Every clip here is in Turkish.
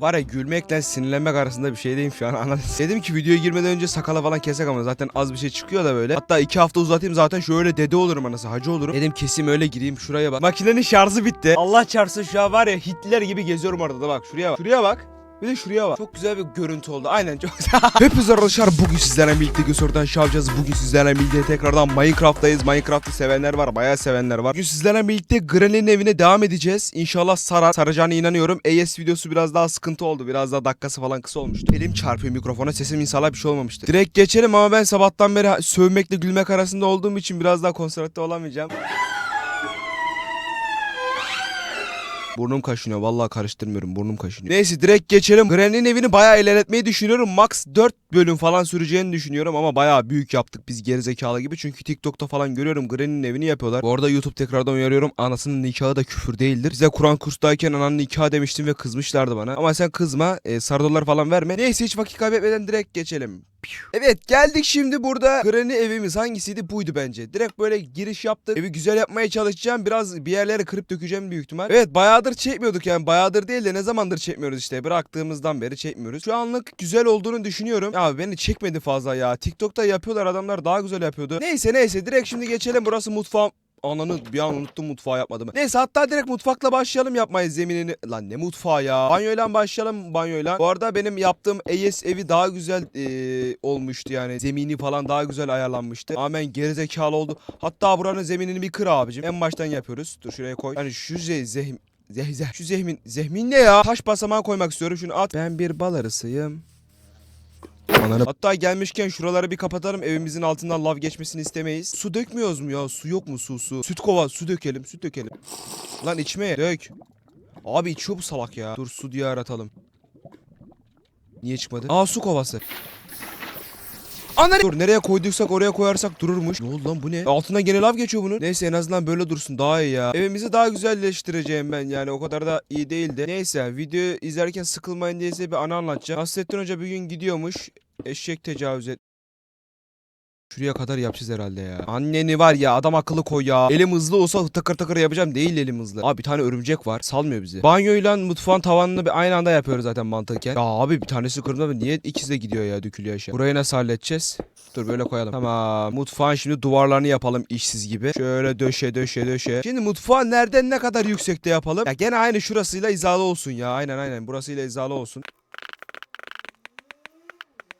Var ya gülmekle sinirlenmek arasında bir şey şeydeyim şu an anladın. Dedim ki videoya girmeden önce sakala falan kesek ama zaten az bir şey çıkıyor da böyle. Hatta iki hafta uzatayım zaten şöyle dede olurum anası hacı olurum. Dedim kesim öyle gireyim şuraya bak. Makinenin şarjı bitti. Allah çarpsın şu an var ya Hitler gibi geziyorum orada da bak şuraya bak. Şuraya bak. Bir de şuraya bak. Çok güzel bir görüntü oldu. Aynen çok Hepinize arkadaşlar bugün sizlerle birlikte Gösor'dan şey. Bugün sizlerle birlikte tekrardan Minecraft'tayız. Minecraft'ı sevenler var. Bayağı sevenler var. Bugün sizlerle birlikte Granny'nin evine devam edeceğiz. İnşallah sarar. Saracağına inanıyorum. AS videosu biraz daha sıkıntı oldu. Biraz daha dakikası falan kısa olmuştu. Elim çarpıyor mikrofona. Sesim inşallah bir şey olmamıştır. Direkt geçelim ama ben sabahtan beri sövmekle gülmek arasında olduğum için biraz daha konsantre olamayacağım. Burnum kaşınıyor. Vallahi karıştırmıyorum. Burnum kaşınıyor. Neyse direkt geçelim. Granny'nin evini bayağı ilerletmeyi düşünüyorum. Max 4 bölüm falan süreceğini düşünüyorum ama bayağı büyük yaptık biz gerizekalı gibi. Çünkü TikTok'ta falan görüyorum Granny'nin evini yapıyorlar. Bu arada YouTube tekrardan uyarıyorum. Anasının nikahı da küfür değildir. Bize Kur'an kurstayken ananın nikahı demiştim ve kızmışlardı bana. Ama sen kızma. E, sarı dolar falan verme. Neyse hiç vakit kaybetmeden direkt geçelim. Evet geldik şimdi burada Granny evimiz hangisiydi buydu bence. Direkt böyle giriş yaptık. Evi güzel yapmaya çalışacağım. Biraz bir yerlere kırıp dökeceğim büyük ihtimal. Evet bayağıdır çekmiyorduk yani. Bayağıdır değil de ne zamandır çekmiyoruz işte. Bıraktığımızdan beri çekmiyoruz. Şu anlık güzel olduğunu düşünüyorum. Ya beni çekmedi fazla ya. TikTok'ta yapıyorlar adamlar daha güzel yapıyordu. Neyse neyse direkt şimdi geçelim. Burası mutfağım. Ananı bir an unuttum mutfağı yapmadım. Neyse hatta direkt mutfakla başlayalım yapmayı zeminini. Lan ne mutfağı ya. Banyoyla başlayalım banyoyla. Bu arada benim yaptığım AS evi daha güzel eee, olmuştu yani. Zemini falan daha güzel ayarlanmıştı. Ama ben gerizekalı oldu. Hatta buranın zeminini bir kır abicim. En baştan yapıyoruz. Dur şuraya koy. Hani şu ze zehim Zeh, zeh. Şu zehmin. Zehmin ne ya? Taş basamağı koymak istiyorum. Şunu at. Ben bir bal arısıyım. Ananı. Hatta gelmişken şuraları bir kapatalım. Evimizin altından lav geçmesini istemeyiz. Su dökmüyoruz mu ya? Su yok mu su su? Süt kova su dökelim. Süt dökelim. Lan içmeye dök. Abi içiyor bu salak ya. Dur su diye aratalım. Niye çıkmadı? Aa su kovası. Ananı. Dur nereye koyduysak oraya koyarsak dururmuş. Ne oldu lan bu ne? Altından gene lav geçiyor bunun. Neyse en azından böyle dursun daha iyi ya. Evimizi daha güzelleştireceğim ben yani o kadar da iyi değildi. Neyse video izlerken sıkılmayın diye size bir anı anlatacağım. Nasrettin Hoca bir gün gidiyormuş. Eşek tecavüz et. Şuraya kadar yapacağız herhalde ya. Anneni var ya adam akıllı koy ya. Elim hızlı olsa takır takır yapacağım değil elim hızlı. Abi bir tane örümcek var salmıyor bizi. Banyoyla mutfağın tavanını bir aynı anda yapıyoruz zaten mantıken. Ya abi bir tanesi kırmızı niye ikisi de gidiyor ya dökülüyor aşağı. Burayı nasıl halledeceğiz? Dur böyle koyalım. Tamam. Mutfağın şimdi duvarlarını yapalım işsiz gibi. Şöyle döşe döşe döşe. Şimdi mutfağı nereden ne kadar yüksekte yapalım? Ya gene aynı şurasıyla hizalı olsun ya. Aynen aynen. Burasıyla hizalı olsun.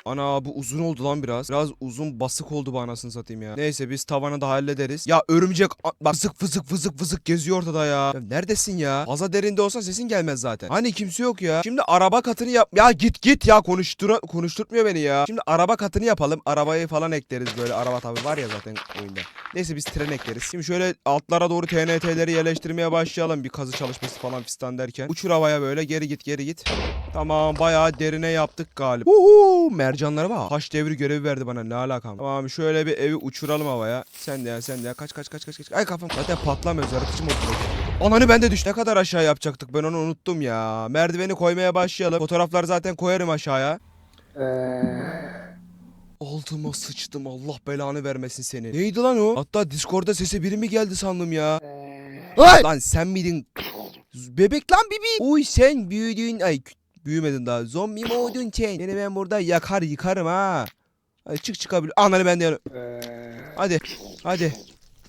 Ana bu uzun oldu lan biraz. Biraz uzun basık oldu bu anasını satayım ya. Neyse biz tavanı da hallederiz. Ya örümcek bak fızık fızık fızık fızık geziyor ortada ya. ya neredesin ya? Fazla derinde olsa sesin gelmez zaten. Hani kimse yok ya. Şimdi araba katını yap. Ya git git ya konuştura konuşturtmuyor beni ya. Şimdi araba katını yapalım. Arabayı falan ekleriz böyle. Araba tabi var ya zaten oyunda. Neyse biz tren ekleriz. Şimdi şöyle altlara doğru TNT'leri yerleştirmeye başlayalım. Bir kazı çalışması falan fistan derken. Uçur havaya böyle geri git geri git. Tamam bayağı derine yaptık galiba. Uhu mercanlara bak. Taş devri görevi verdi bana ne alakam. Tamam şöyle bir evi uçuralım havaya. Sen de ya sen de ya kaç kaç kaç kaç kaç. Ay kafam zaten patlamıyor yaratıcı modunda. Ananı ben de düş. Ne kadar aşağı yapacaktık ben onu unuttum ya. Merdiveni koymaya başlayalım. Fotoğraflar zaten koyarım aşağıya. Altıma sıçtım Allah belanı vermesin seni. Neydi lan o? Hatta Discord'da sese biri mi geldi sandım ya. Ay! Lan sen miydin? Bebek lan bibi. Uy sen büyüdün. Ay büyümedin daha. Zombi mi oldun sen? Seni ben burada yakar yıkarım ha. Hadi çık çıkabilir. Ananı ben de yanı- Hadi. Hadi.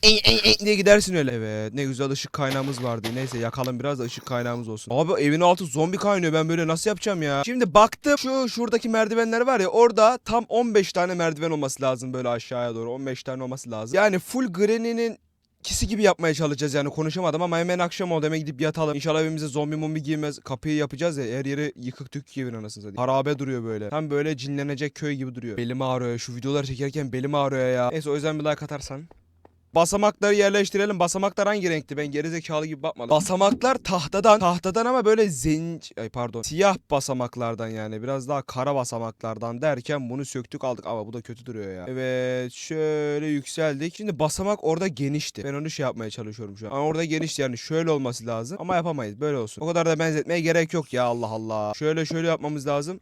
En, en, en diye gidersin öyle. Evet ne güzel ışık kaynağımız vardı. Neyse yakalım biraz da ışık kaynağımız olsun. Abi evin altı zombi kaynıyor. Ben böyle nasıl yapacağım ya? Şimdi baktım şu şuradaki merdivenler var ya orada tam 15 tane merdiven olması lazım böyle aşağıya doğru. 15 tane olması lazım. Yani full Granny'nin ikisi gibi yapmaya çalışacağız yani konuşamadım ama hemen akşam oldu hemen gidip yatalım. İnşallah evimize zombi mumbi girmez. Kapıyı yapacağız ya her yeri yıkık dökük evin anasını satayım. Harabe duruyor böyle. Tam böyle cinlenecek köy gibi duruyor. Belim ağrıyor şu videoları çekerken belim ağrıyor ya. Neyse o yüzden bir like atarsan. Basamakları yerleştirelim. Basamaklar hangi renkti? Ben gerizekalı gibi bakmadım. Basamaklar tahtadan. Tahtadan ama böyle zenci... Ay pardon. Siyah basamaklardan yani. Biraz daha kara basamaklardan derken bunu söktük aldık. Ama bu da kötü duruyor ya. Evet. Şöyle yükseldik. Şimdi basamak orada genişti. Ben onu şey yapmaya çalışıyorum şu an. Ama orada genişti yani. Şöyle olması lazım. Ama yapamayız. Böyle olsun. O kadar da benzetmeye gerek yok ya Allah Allah. Şöyle şöyle yapmamız lazım.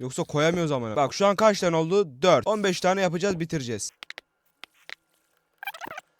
Yoksa koyamıyoruz ama. Bak şu an kaç tane oldu? 4. 15 tane yapacağız bitireceğiz.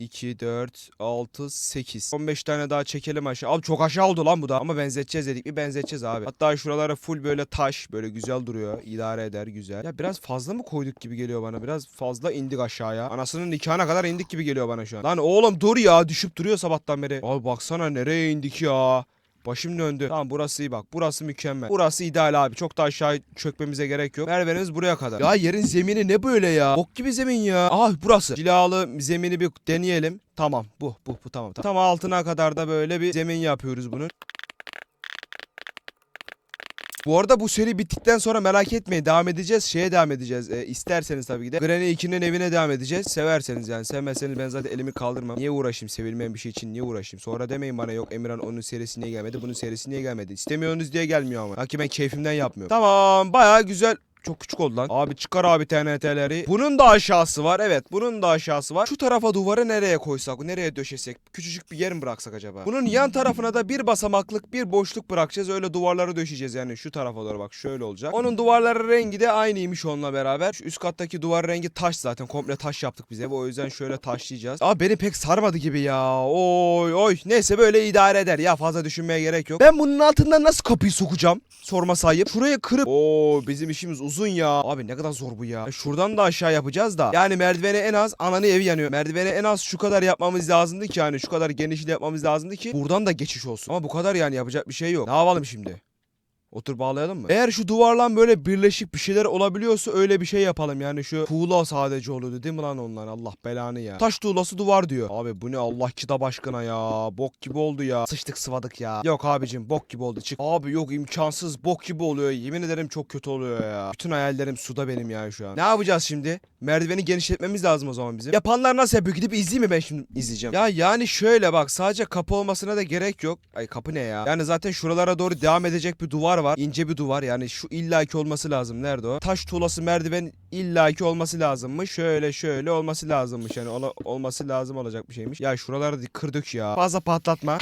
2, 4, 6, 8. 15 tane daha çekelim aşağı. Abi çok aşağı oldu lan bu da. Ama benzeteceğiz dedik mi benzeteceğiz abi. Hatta şuralara full böyle taş. Böyle güzel duruyor. İdare eder güzel. Ya biraz fazla mı koyduk gibi geliyor bana. Biraz fazla indik aşağıya. Anasının nikahına kadar indik gibi geliyor bana şu an. Lan oğlum dur ya. Düşüp duruyor sabahtan beri. Abi baksana nereye indik ya. Başım döndü. Tamam burası iyi bak. Burası mükemmel. Burası ideal abi. Çok da aşağı çökmemize gerek yok. Merve'niz buraya kadar. Ya yerin zemini ne böyle ya? Bok gibi zemin ya. Ah burası. Cilalı zemini bir deneyelim. Tamam bu bu bu tamam. Tamam Tam altına kadar da böyle bir zemin yapıyoruz bunun. Bu arada bu seri bittikten sonra merak etmeyin devam edeceğiz. Şeye devam edeceğiz. E, isterseniz tabii ki de. Granny 2'nin evine devam edeceğiz. Severseniz yani. Sevmezseniz ben zaten elimi kaldırmam. Niye uğraşayım sevilmeyen bir şey için niye uğraşayım? Sonra demeyin bana yok Emirhan onun serisi niye gelmedi? Bunun serisi niye gelmedi? İstemiyorsunuz diye gelmiyor ama. Haki ben keyfimden yapmıyorum. Tamam baya güzel. Çok küçük oldu lan. Abi çıkar abi TNT'leri. Bunun da aşağısı var. Evet bunun da aşağısı var. Şu tarafa duvarı nereye koysak? Nereye döşesek? Küçücük bir yer mi bıraksak acaba? Bunun yan tarafına da bir basamaklık bir boşluk bırakacağız. Öyle duvarları döşeyeceğiz yani şu tarafa doğru bak şöyle olacak. Onun duvarları rengi de aynıymış onunla beraber. Şu üst kattaki duvar rengi taş zaten. Komple taş yaptık biz evi. O yüzden şöyle taşlayacağız. Abi beni pek sarmadı gibi ya. Oy oy. Neyse böyle idare eder. Ya fazla düşünmeye gerek yok. Ben bunun altından nasıl kapıyı sokacağım? Sorma sahip. Şurayı kırıp. Oo bizim işimiz uzun ya. Abi ne kadar zor bu ya. E, Şuradan da aşağı yapacağız da. Yani merdivene en az ananı evi yanıyor. Merdivene en az şu kadar yapmamız lazımdı ki yani şu kadar genişliği yapmamız lazımdı ki buradan da geçiş olsun. Ama bu kadar yani yapacak bir şey yok. Ne yapalım şimdi? Otur bağlayalım mı? Eğer şu duvarla böyle birleşik bir şeyler olabiliyorsa öyle bir şey yapalım. Yani şu tuğla sadece oluyordu değil mi lan onlar? Allah belanı ya. Taş tuğlası duvar diyor. Abi bu ne Allah kitap aşkına ya. Bok gibi oldu ya. Sıçtık sıvadık ya. Yok abicim bok gibi oldu çık. Abi yok imkansız bok gibi oluyor. Yemin ederim çok kötü oluyor ya. Bütün hayallerim suda benim ya şu an. Ne yapacağız şimdi? Merdiveni genişletmemiz lazım o zaman bizim. Yapanlar nasıl yapıyor? Gidip izleyeyim mi ben şimdi? izleyeceğim. Ya yani şöyle bak sadece kapı olmasına da gerek yok. Ay kapı ne ya? Yani zaten şuralara doğru devam edecek bir duvar var. İnce bir duvar yani şu illaki olması lazım. Nerede o? Taş tuğlası merdiven illaki olması lazımmış. Şöyle şöyle olması lazımmış. Yani ola- olması lazım olacak bir şeymiş. Ya şuraları da kırdık ya. Fazla patlatma.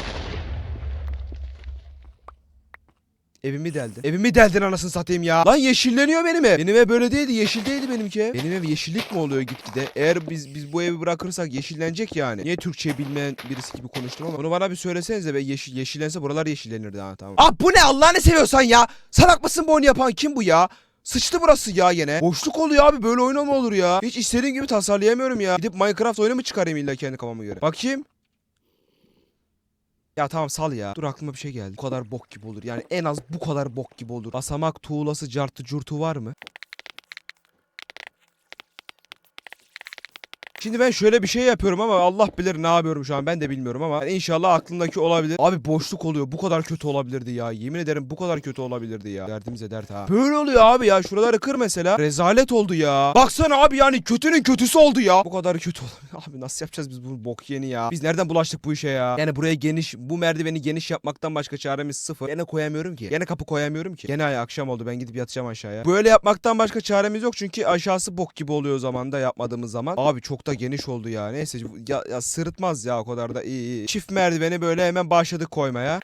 Evimi deldin. Evimi deldin anasını satayım ya. Lan yeşilleniyor benim ev. Benim ev böyle değildi. Yeşildeydi benimki ev. Benim ev yeşillik mi oluyor gitgide? Eğer biz biz bu evi bırakırsak yeşillenecek yani. Niye Türkçe bilmeyen birisi gibi konuştum ama. Bunu bana bir söylesenize be. Yeşil, yeşillense buralar yeşillenirdi ha tamam. Ah bu ne Allah'ını seviyorsan ya. Salak mısın bu oyunu yapan kim bu ya? Sıçtı burası ya gene. Boşluk oluyor abi böyle oyun mu olur ya? Hiç istediğim gibi tasarlayamıyorum ya. Gidip Minecraft oyunu mu çıkarayım illa kendi kafama göre? Bakayım. Ya tamam sal ya. Dur aklıma bir şey geldi. Bu kadar bok gibi olur. Yani en az bu kadar bok gibi olur. Basamak tuğlası cartı curtu var mı? Şimdi ben şöyle bir şey yapıyorum ama Allah bilir ne yapıyorum şu an ben de bilmiyorum ama inşallah aklımdaki olabilir. Abi boşluk oluyor. Bu kadar kötü olabilirdi ya. Yemin ederim bu kadar kötü olabilirdi ya. Derdimize dert ha. Böyle oluyor abi ya. Şuraları kır mesela. Rezalet oldu ya. Baksana abi yani kötünün kötüsü oldu ya. Bu kadar kötü olabilir. Abi nasıl yapacağız biz bu bok yeni ya? Biz nereden bulaştık bu işe ya? Yani buraya geniş, bu merdiveni geniş yapmaktan başka çaremiz sıfır. Gene koyamıyorum ki. Gene kapı koyamıyorum ki. Gene akşam oldu ben gidip yatacağım aşağıya. Böyle yapmaktan başka çaremiz yok çünkü aşağısı bok gibi oluyor o zaman da yapmadığımız zaman. Abi çok da geniş oldu ya. Neyse ya, ya sırıtmaz ya o kadar da iyi iyi. Çift merdiveni böyle hemen başladık koymaya.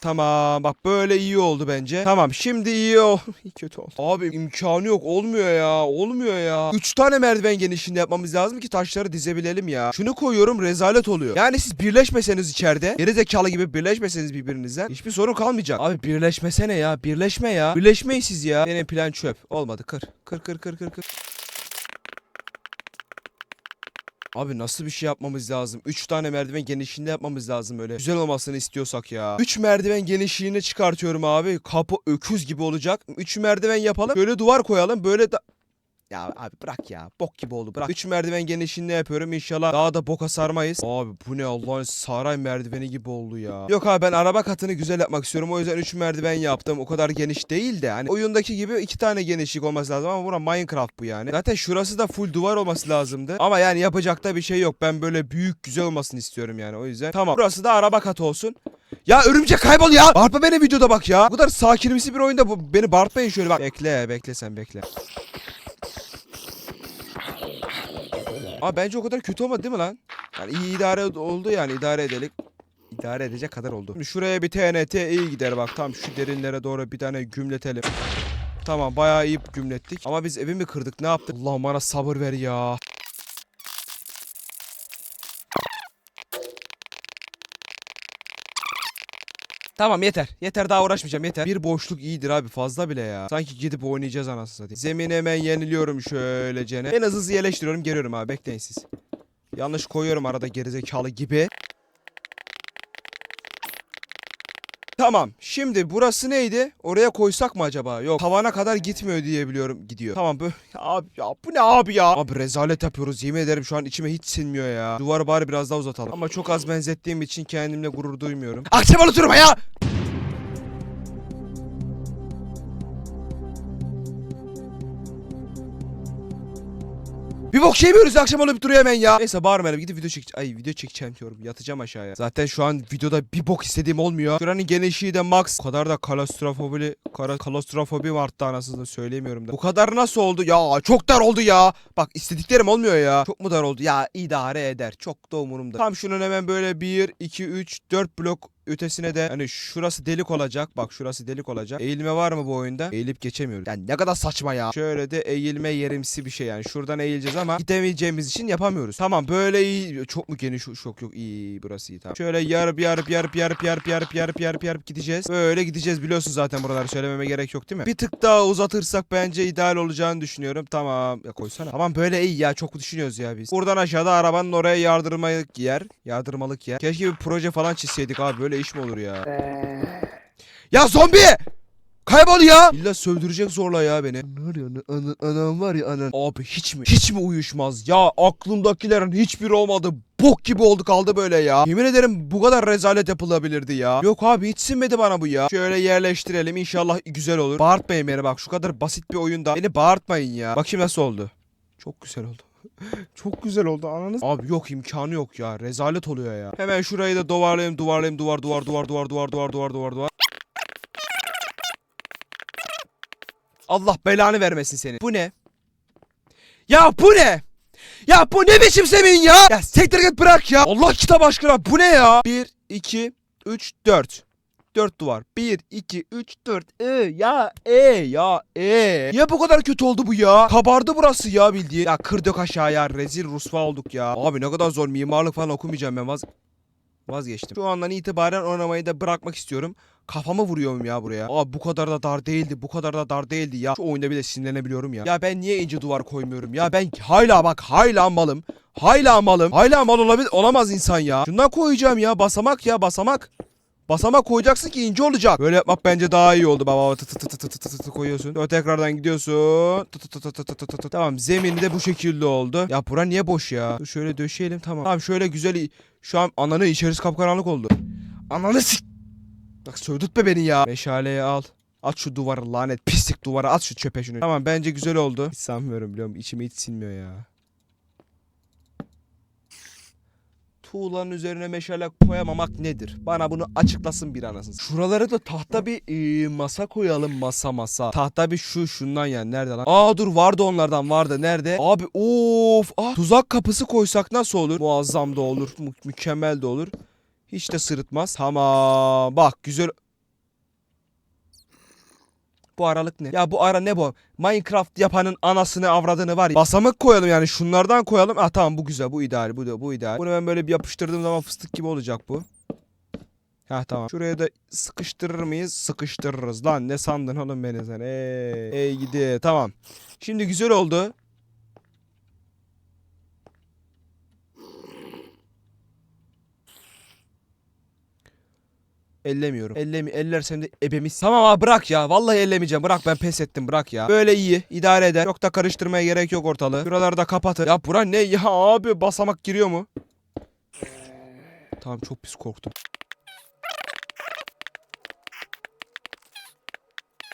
Tamam bak böyle iyi oldu bence. Tamam şimdi iyi ol. Kötü oldu. Abi imkanı yok olmuyor ya olmuyor ya. 3 tane merdiven genişliğinde yapmamız lazım ki taşları dizebilelim ya. Şunu koyuyorum rezalet oluyor. Yani siz birleşmeseniz içeride geri zekalı gibi birleşmeseniz birbirinizden hiçbir sorun kalmayacak. Abi birleşmesene ya birleşme ya. Birleşmeyin siz ya. Benim plan çöp. Olmadı kır. Kır kır kır kır kır. Abi nasıl bir şey yapmamız lazım? 3 tane merdiven genişliğinde yapmamız lazım öyle. Güzel olmasını istiyorsak ya. 3 merdiven genişliğini çıkartıyorum abi. Kapı öküz gibi olacak. 3 merdiven yapalım. Böyle duvar koyalım. Böyle da... Ya abi bırak ya. Bok gibi oldu bırak. 3 merdiven genişliğinde yapıyorum. İnşallah daha da boka sarmayız. Abi bu ne Allah'ın saray merdiveni gibi oldu ya. Yok abi ben araba katını güzel yapmak istiyorum. O yüzden 3 merdiven yaptım. O kadar geniş değil de. Hani oyundaki gibi 2 tane genişlik olması lazım ama buna Minecraft bu yani. Zaten şurası da full duvar olması lazımdı. Ama yani yapacak da bir şey yok. Ben böyle büyük güzel olmasını istiyorum yani. O yüzden. Tamam. Burası da araba katı olsun. Ya örümcek kaybol ya. Bağırtma beni videoda bak ya. Bu kadar sakinimsi bir oyunda bu, beni bağırtmayın şöyle bak. Bekle bekle sen bekle. Abi bence o kadar kötü olmadı değil mi lan? Yani iyi idare oldu yani idare edelim. İdare edecek kadar oldu. Şimdi şuraya bir TNT iyi gider bak. Tam şu derinlere doğru bir tane gümletelim. Tamam bayağı iyi gümlettik. Ama biz evi mi kırdık ne yaptık? Allah bana sabır ver ya. Tamam yeter. Yeter daha uğraşmayacağım yeter. Bir boşluk iyidir abi fazla bile ya. Sanki gidip oynayacağız anasını satayım. Zemini hemen yeniliyorum şöylece. En hızlı yerleştiriyorum geliyorum abi bekleyin siz. Yanlış koyuyorum arada gerizekalı gibi. Tamam. Şimdi burası neydi? Oraya koysak mı acaba? Yok. Tavana kadar gitmiyor diye biliyorum. Gidiyor. Tamam bu. Abi ya bu ne abi ya? Abi rezalet yapıyoruz. Yemin ederim şu an içime hiç sinmiyor ya. Duvarı bari biraz daha uzatalım. Ama çok az benzettiğim için kendimle gurur duymuyorum. Akşam unuturum ya! Bir bok şey yemiyoruz akşam olup duruyor hemen ya. Neyse bağırmayalım gidip video çek ay video çekeceğim diyorum. Yatacağım aşağıya. Zaten şu an videoda bir bok istediğim olmuyor. Şuranın genişliği de max. O kadar da kalostrofobi kara, kalostrofobi mi arttı anasını söyleyemiyorum da. Bu kadar nasıl oldu? Ya çok dar oldu ya. Bak istediklerim olmuyor ya. Çok mu dar oldu? Ya idare eder. Çok da umurumda. Tam şunun hemen böyle 1 2 3 4 blok ötesine de hani şurası delik olacak. Bak şurası delik olacak. Eğilme var mı bu oyunda? Eğilip geçemiyoruz. Yani ne kadar saçma ya. Şöyle de eğilme yerimsi bir şey yani. Şuradan eğileceğiz ama gidemeyeceğimiz için yapamıyoruz. Tamam böyle iyi. Çok mu geniş? Çok yok iyi. Burası iyi tamam. Şöyle yarıp yarıp yarıp yarıp yarıp yarıp yarıp yarıp yarıp gideceğiz. Böyle gideceğiz biliyorsun zaten buraları söylememe gerek yok değil mi? Bir tık daha uzatırsak bence ideal olacağını düşünüyorum. Tamam. Ya koysana. Tamam böyle iyi ya. Çok düşünüyoruz ya biz. Buradan aşağıda arabanın oraya yardırmalık yer. Yardırmalık yer. Keşke bir proje falan çizseydik abi. Böyle iş mi olur ya? Ya zombi! Kaybol ya! İlla sövdürecek zorla ya beni. Var ya anan, anam var ya anan. Abi hiç mi? Hiç mi uyuşmaz? Ya aklımdakilerin hiçbiri olmadı. Bok gibi oldu kaldı böyle ya. Yemin ederim bu kadar rezalet yapılabilirdi ya. Yok abi hiç sinmedi bana bu ya. Şöyle yerleştirelim inşallah güzel olur. Bağırtmayın beni bak şu kadar basit bir oyunda. Beni bağırtmayın ya. Bakayım nasıl oldu. Çok güzel oldu. Çok güzel oldu ananız. Abi yok imkanı yok ya. Rezalet oluyor ya. Hemen şurayı da duvarlayayım, duvarlayayım, duvar, duvar, duvar, duvar, duvar, duvar, duvar, duvar, duvar. Allah belanı vermesin seni. Bu ne? Ya bu ne? Ya bu ne biçim zemin ya? Ya sektir git bırak ya. Allah kitap aşkına bu ne ya? 1, 2, 3, 4. 4 duvar. 1, 2, 3, 4. E ya e ya e. Niye bu kadar kötü oldu bu ya? Kabardı burası ya bildiğin. Ya kırdık aşağıya. Rezil rusva olduk ya. Abi ne kadar zor. Mimarlık falan okumayacağım ben. Vaz vazgeçtim. Şu andan itibaren oynamayı da bırakmak istiyorum. Kafamı vuruyorum ya buraya. Abi bu kadar da dar değildi. Bu kadar da dar değildi ya. Şu oyunda bile sinirlenebiliyorum ya. Ya ben niye ince duvar koymuyorum ya? Ben hala bak hala malım. Hala malım. Hala mal olabilir olamaz insan ya. Şundan koyacağım ya. Basamak ya basamak. Basamak koyacaksın ki ince olacak. Böyle yapmak bence daha iyi oldu baba. Tı tı tı tı tı tı koyuyorsun. Sonra tekrardan gidiyorsun. Tı tı tı tı tı tı tı. Tamam zemini de bu şekilde oldu. Ya bura niye boş ya? Şöyle döşeyelim tamam. Tamam şöyle güzel. Şu an ananı içerisi kapkaranlık oldu. Ananı sik. Bak sövdürtme beni ya. Meşaleyi al. At şu duvarı lanet pislik duvara at şu çöpe şunu. Tamam bence güzel oldu. Hiç sanmıyorum biliyorum içime hiç sinmiyor ya. Tuğlanın üzerine meşale koyamamak nedir? Bana bunu açıklasın bir anasını. Şuralara da tahta bir e, masa koyalım masa masa. Tahta bir şu şundan yani nerede lan? Aa dur vardı onlardan vardı nerede? Abi of ah tuzak kapısı koysak nasıl olur? Muazzam da olur mü- mükemmel de olur. Hiç de sırıtmaz. Tamam bak güzel. Bu aralık ne? Ya bu ara ne bu? Minecraft yapanın anasını avradını var ya. Basamak koyalım yani şunlardan koyalım. Ah tamam bu güzel bu ideal bu da bu ideal. Bunu ben böyle bir yapıştırdığım zaman fıstık gibi olacak bu. Ha tamam. Şuraya da sıkıştırır mıyız? Sıkıştırırız. Lan ne sandın oğlum beni sen? Ey, ey gidi. Tamam. Şimdi güzel oldu. Ellemiyorum. Ellemi ellersem de ebemiz. Tamam abi bırak ya. Vallahi ellemeyeceğim. Bırak ben pes ettim. Bırak ya. Böyle iyi. idare eder. Çok da karıştırmaya gerek yok ortalığı. Şuraları da kapatın. Ya bura ne ya abi basamak giriyor mu? Tamam çok pis korktum.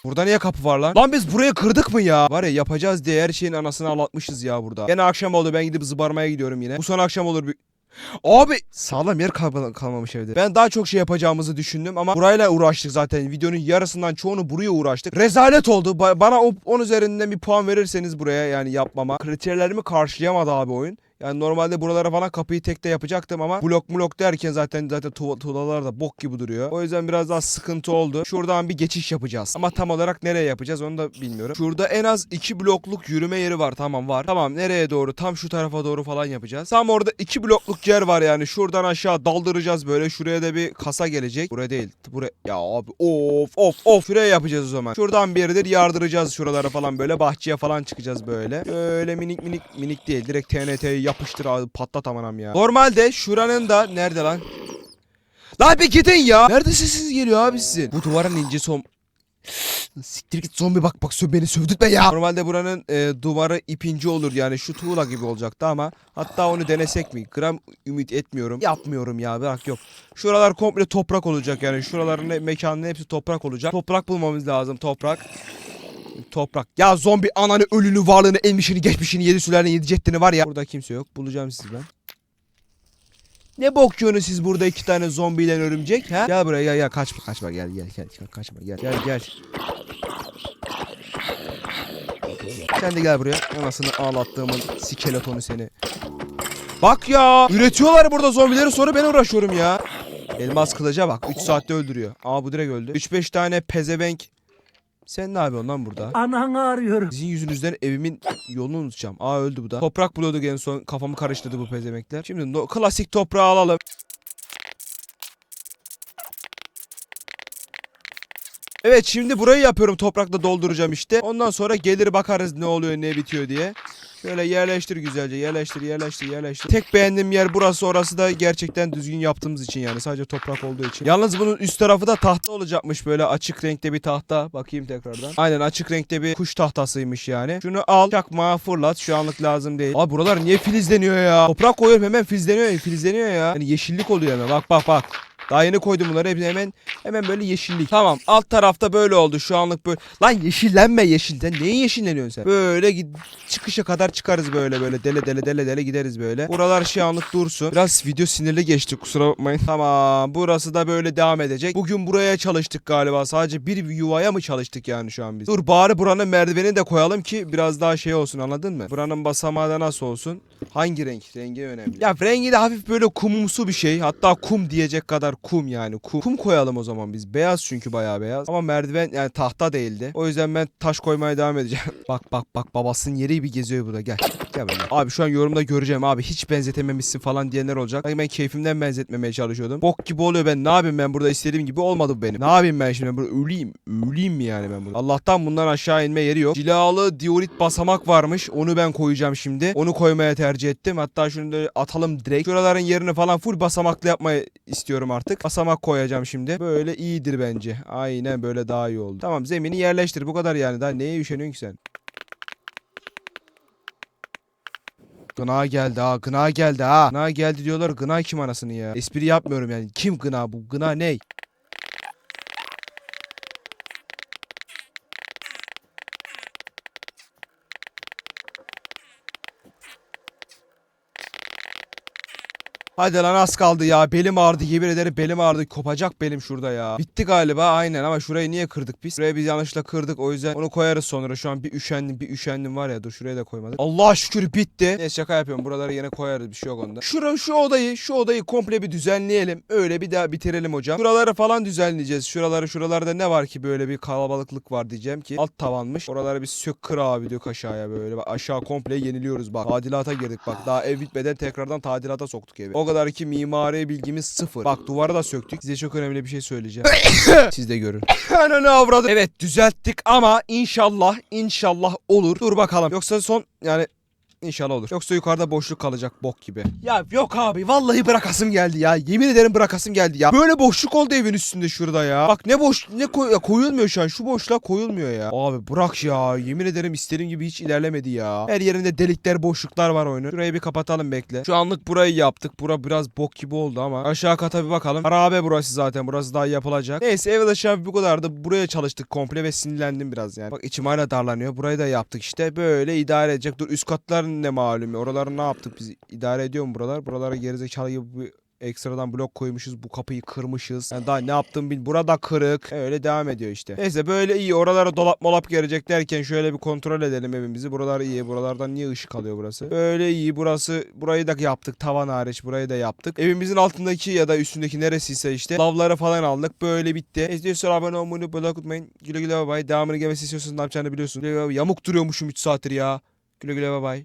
Burada niye kapı var lan? Lan biz burayı kırdık mı ya? Var ya yapacağız diye her şeyin anasını ağlatmışız ya burada. Gene akşam oldu ben gidip zıbarmaya gidiyorum yine. Bu son akşam olur bir... Abi sağlam yer kal- kalmamış evde. Ben daha çok şey yapacağımızı düşündüm ama burayla uğraştık zaten. Videonun yarısından çoğunu buraya uğraştık. Rezalet oldu. Ba- bana o 10 üzerinden bir puan verirseniz buraya yani yapmama. Kriterlerimi karşılayamadı abi oyun. Yani normalde buralara falan kapıyı tekte yapacaktım ama blok blok derken zaten zaten tu- tuğlalar da bok gibi duruyor. O yüzden biraz daha sıkıntı oldu. Şuradan bir geçiş yapacağız. Ama tam olarak nereye yapacağız onu da bilmiyorum. Şurada en az iki blokluk yürüme yeri var. Tamam var. Tamam nereye doğru? Tam şu tarafa doğru falan yapacağız. Tam orada iki blokluk yer var yani. Şuradan aşağı daldıracağız böyle. Şuraya da bir kasa gelecek. Buraya değil. Buraya. Ya abi of of of. Şuraya yapacağız o zaman. Şuradan bir yerdir yardıracağız şuralara falan böyle. Bahçeye falan çıkacağız böyle. Böyle minik minik minik değil. Direkt TNT'yi yapıştır abi patlat amanam ya. Normalde şuranın da nerede lan? Lan bir gidin ya. Nerede sesiniz geliyor abi sizin? Bu duvarın incesi son... Siktir git zombi bak bak sö beni sövdürtme ya. Normalde buranın e, duvarı ipinci olur yani şu tuğla gibi olacaktı ama hatta onu denesek mi? Gram ümit etmiyorum. Yapmıyorum ya bırak yok. Şuralar komple toprak olacak yani şuraların mekanının hepsi toprak olacak. Toprak bulmamız lazım toprak. Toprak. Ya zombi ananı ölünü varlığını elmişini geçmişini yedi sülaleni yedi ceddini var ya. Burada kimse yok. Bulacağım sizi ben. Ne bok yiyorsunuz siz burada iki tane zombiyle örümcek ha? Gel buraya gel gel kaçma kaçma gel gel gel kaçma gel gel gel. Sen de gel buraya. Anasını ağlattığımın skeletonu seni. Bak ya. Üretiyorlar burada zombileri sonra ben uğraşıyorum ya. Elmas kılıca bak. 3 saatte öldürüyor. Aa bu direkt öldü. 3-5 tane pezevenk. Sen ne yapıyorsun lan burada? Ananı arıyorum. Sizin yüzünüzden evimin yolunu unutacağım. Aa öldü bu da. Toprak buluyorduk en son. Kafamı karıştırdı bu pezemekler. Şimdi no- klasik toprağı alalım. Evet şimdi burayı yapıyorum toprakla dolduracağım işte. Ondan sonra gelir bakarız ne oluyor ne bitiyor diye. Şöyle yerleştir güzelce yerleştir yerleştir yerleştir. Tek beğendiğim yer burası orası da gerçekten düzgün yaptığımız için yani sadece toprak olduğu için. Yalnız bunun üst tarafı da tahta olacakmış böyle açık renkte bir tahta. Bakayım tekrardan. Aynen açık renkte bir kuş tahtasıymış yani. Şunu al çakmağa fırlat şu anlık lazım değil. Abi buralar niye filizleniyor ya? Toprak koyuyorum hemen filizleniyor filizleniyor ya. Yani yeşillik oluyor hemen bak bak bak. Daha yeni koydum bunları hepsi hemen hemen böyle yeşillik. Tamam alt tarafta böyle oldu şu anlık böyle. Lan yeşillenme yeşilden. Neye yeşilleniyorsun sen? Böyle gid çıkışa kadar çıkarız böyle böyle dele dele dele dele gideriz böyle. Buralar şu anlık dursun. Biraz video sinirli geçti kusura bakmayın. Tamam burası da böyle devam edecek. Bugün buraya çalıştık galiba. Sadece bir yuvaya mı çalıştık yani şu an biz? Dur bari buranın merdiveni de koyalım ki biraz daha şey olsun anladın mı? Buranın basamağı da nasıl olsun? Hangi renk? Rengi önemli. Ya rengi de hafif böyle kumumsu bir şey. Hatta kum diyecek kadar kum yani. Kum, kum koyalım o zaman biz. Beyaz çünkü bayağı beyaz. Ama merdiven yani tahta değildi. O yüzden ben taş koymaya devam edeceğim. bak bak bak babasının yeri bir geziyor burada. Gel. Gel böyle. Abi şu an yorumda göreceğim abi. Hiç benzetememişsin falan diyenler olacak. Ben keyfimden benzetmemeye çalışıyordum. Bok gibi oluyor ben. Ne yapayım ben burada istediğim gibi olmadı bu benim. Ne yapayım ben şimdi? Burada öleyim. Öleyim mi yani ben burada? Allah'tan bundan aşağı inme yeri yok. Cilalı diorit basamak varmış. Onu ben koyacağım şimdi. Onu koymaya tercih ettim. Hatta şunu da atalım direkt. Şuraların yerini falan full basamaklı yapmayı istiyorum artık. Basamak koyacağım şimdi. Böyle iyidir bence. Aynen böyle daha iyi oldu. Tamam zemini yerleştir. Bu kadar yani. Daha neye üşeniyorsun ki sen? Gına geldi ha gına geldi ha. Gına geldi diyorlar gına kim anasını ya. Espri yapmıyorum yani. Kim gına bu gına ne? Hadi lan az kaldı ya. Belim ağrıdı. Yemin ederim belim ağrıdı. Kopacak belim şurada ya. Bitti galiba aynen ama şurayı niye kırdık biz? Şuraya biz yanlışla kırdık. O yüzden onu koyarız sonra. Şu an bir üşendim bir üşendim var ya. Dur şuraya da koymadık. Allah şükür bitti. Neyse şaka yapıyorum. Buraları yine koyarız. Bir şey yok onda. Şura şu odayı şu odayı komple bir düzenleyelim. Öyle bir daha bitirelim hocam. Şuraları falan düzenleyeceğiz. Şuraları şuralarda ne var ki böyle bir kalabalıklık var diyeceğim ki. Alt tavanmış. Oraları bir sök kır abi dök aşağıya böyle. Bak aşağı komple yeniliyoruz bak. Tadilata girdik bak. Daha ev bitmeden tekrardan tadilata soktuk evi. O kadar ki mimari bilgimiz sıfır. Bak duvarı da söktük. Size çok önemli bir şey söyleyeceğim. Siz de görün. Ananı avradım. Evet düzelttik ama inşallah inşallah olur. Dur bakalım. Yoksa son yani İnşallah olur. Yoksa yukarıda boşluk kalacak bok gibi. Ya yok abi vallahi bırakasım geldi ya. Yemin ederim bırakasım geldi ya. Böyle boşluk oldu evin üstünde şurada ya. Bak ne boş ne koy ya koyulmuyor şu an. Şu boşluğa koyulmuyor ya. Abi bırak ya. Yemin ederim istediğim gibi hiç ilerlemedi ya. Her yerinde delikler boşluklar var oyunun. Şurayı bir kapatalım bekle. Şu anlık burayı yaptık. Bura biraz bok gibi oldu ama. Aşağı kata bir bakalım. Harabe burası zaten. Burası daha yapılacak. Neyse ev aşağı bu kadardı. Buraya çalıştık komple ve sinirlendim biraz yani. Bak içim hala darlanıyor. Burayı da yaptık işte. Böyle idare edecek. Dur üst katlar ne malum. ya? Oraları ne yaptık biz? İdare ediyor mu buralar? Buralara gerizekalı gibi bir ekstradan blok koymuşuz. Bu kapıyı kırmışız. Yani daha ne yaptım bil. Burada kırık. Öyle devam ediyor işte. Neyse böyle iyi. Oralara dolap molap gelecek derken şöyle bir kontrol edelim evimizi. Buralar iyi. Buralardan niye ışık alıyor burası? Böyle iyi. Burası burayı da yaptık. Tavan hariç burayı da yaptık. Evimizin altındaki ya da üstündeki neresiyse işte lavları falan aldık. Böyle bitti. İstiyorsan abone olmayı unutmayın. unutmayın. Güle güle bay bay. Devamını gelmesi istiyorsanız ne yapacağını biliyorsun. Güle güle bay. Yamuk duruyormuşum 3 saattir ya. Güle güle bay bay.